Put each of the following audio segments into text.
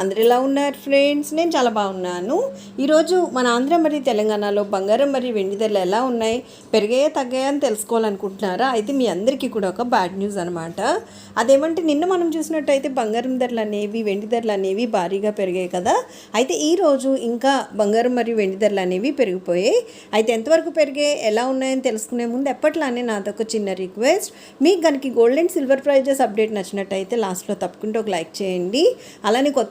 అందరు ఎలా ఉన్నారు ఫ్రెండ్స్. నేను చాలా బాగున్నాను. ఈరోజు మన ఆంధ్ర మరియు తెలంగాణలో బంగారం మరియు వెండి ధరలు ఎలా ఉన్నాయి పెరిగాయా తగ్గాయా అని తెలుసుకోవాలనుకుంటున్నారా? అయితే మీ అందరికీ కూడా ఒక బ్యాడ్ న్యూస్ అనమాట అదేమంటే నిన్న మనం చూసినట్టయితే బంగారం ధరలు అనేవి వెండి ధరలు అనేవి భారీగా పెరిగాయి కదా. అయితే ఈరోజు ఇంకా బంగారం మరియు వెండి ధరలు అనేవి పెరిగిపోయాయి. అయితే ఎంతవరకు పెరిగాయి ఎలా ఉన్నాయని తెలుసుకునే ముందు ఎప్పట్లానే నాదొక చిన్న రిక్వెస్ట్ మీకు కనుక gold and silver prizes update నచ్చినట్టయితే లాస్ట్లో తప్పకుండా ఒక లైక్ చేయండి. అలానే కొత్త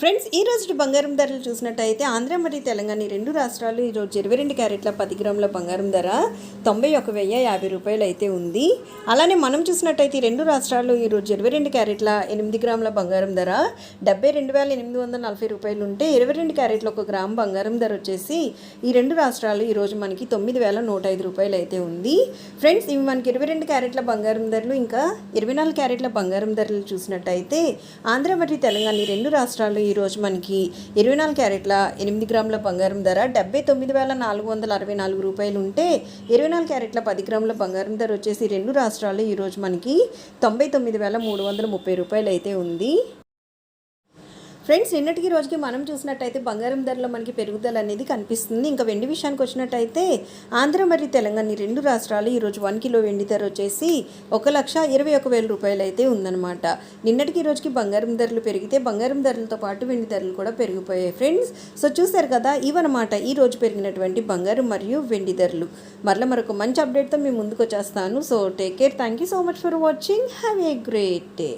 ఫ్రెండ్స్ ఈ రోజు బంగారం ధరలు చూసినట్టయితే ఆంధ్ర మరియు తెలంగాణ రెండు రాష్ట్రాలు ఈరోజు ఇరవై రెండు క్యారెట్ల పది గ్రాముల బంగారం ధర తొంభై ఒక వెయ్యి యాభై రూపాయలు అయితే ఉంది. అలానే మనం చూసినట్టయితే రెండు రాష్ట్రాలు ఈరోజు ఇరవై రెండు క్యారెట్ల ఎనిమిది గ్రాముల బంగారం ధర డెబ్బై రెండు వేల ఎనిమిది వందల నలభై రూపాయలు ఉంటే ఇరవై రెండు క్యారెట్ల ఒక గ్రామ్ బంగారం ధర వచ్చేసి ఈ రెండు రాష్ట్రాలు ఈరోజు మనకి తొమ్మిది వేల నూట ఐదు రూపాయలు అయితే ఉంది. ఫ్రెండ్స్ ఇవి మనకి ఇరవై రెండు క్యారెట్ల బంగారం ధరలు ఇంకా ఇరవై నాలుగు క్యారెట్ల బంగారం ధరలు చూసినట్టయితే ఆంధ్ర మరియు తెలంగాణ రెండు రాష్ట్రాలు ఈరోజు మనకి ఇరవై నాలుగు క్యారెట్ల ఎనిమిది గ్రాముల బంగారం ధర డెబ్బై తొమ్మిది వేల నాలుగు వందల అరవై నాలుగు రూపాయలు ఉంటే ఇరవై నాలుగు క్యారెట్ల పది గ్రాముల బంగారం ధర వచ్చేసి రెండు రాష్ట్రాల్లో ఈరోజు మనకి తొంభై తొమ్మిది వేల మూడు వందల ముప్పై రూపాయలు అయితే ఉంది. ఫ్రెండ్స్ నిన్నటికి రోజుకి మనం చూసినట్టయితే బంగారం ధరలో మనకి పెరుగుదల అనేది కనిపిస్తుంది. ఇంకా వెండి విషయానికి వచ్చినట్టయితే ఆంధ్ర మరియు తెలంగాణ ఈ రెండు రాష్ట్రాలు ఈరోజు వన్ కిలో వెండి ధర వచ్చేసి ఒక లక్ష ఇరవై ఒక వేల రూపాయలు అయితే ఉందన్నమాట. నిన్నటికి రోజుకి బంగారం ధరలు పెరిగితే బంగారం ధరలతో పాటు వెండి ధరలు కూడా పెరిగిపోయాయి ఫ్రెండ్స్. సో చూశారు కదా ఇవన్నమాట ఈ రోజు పెరిగినటువంటి బంగారం మరియు వెండి ధరలు. మరలా మరొక మంచి అప్డేట్తో మేము ముందుకు వచ్చేస్తాను. So take care thank you so much for watching have a great day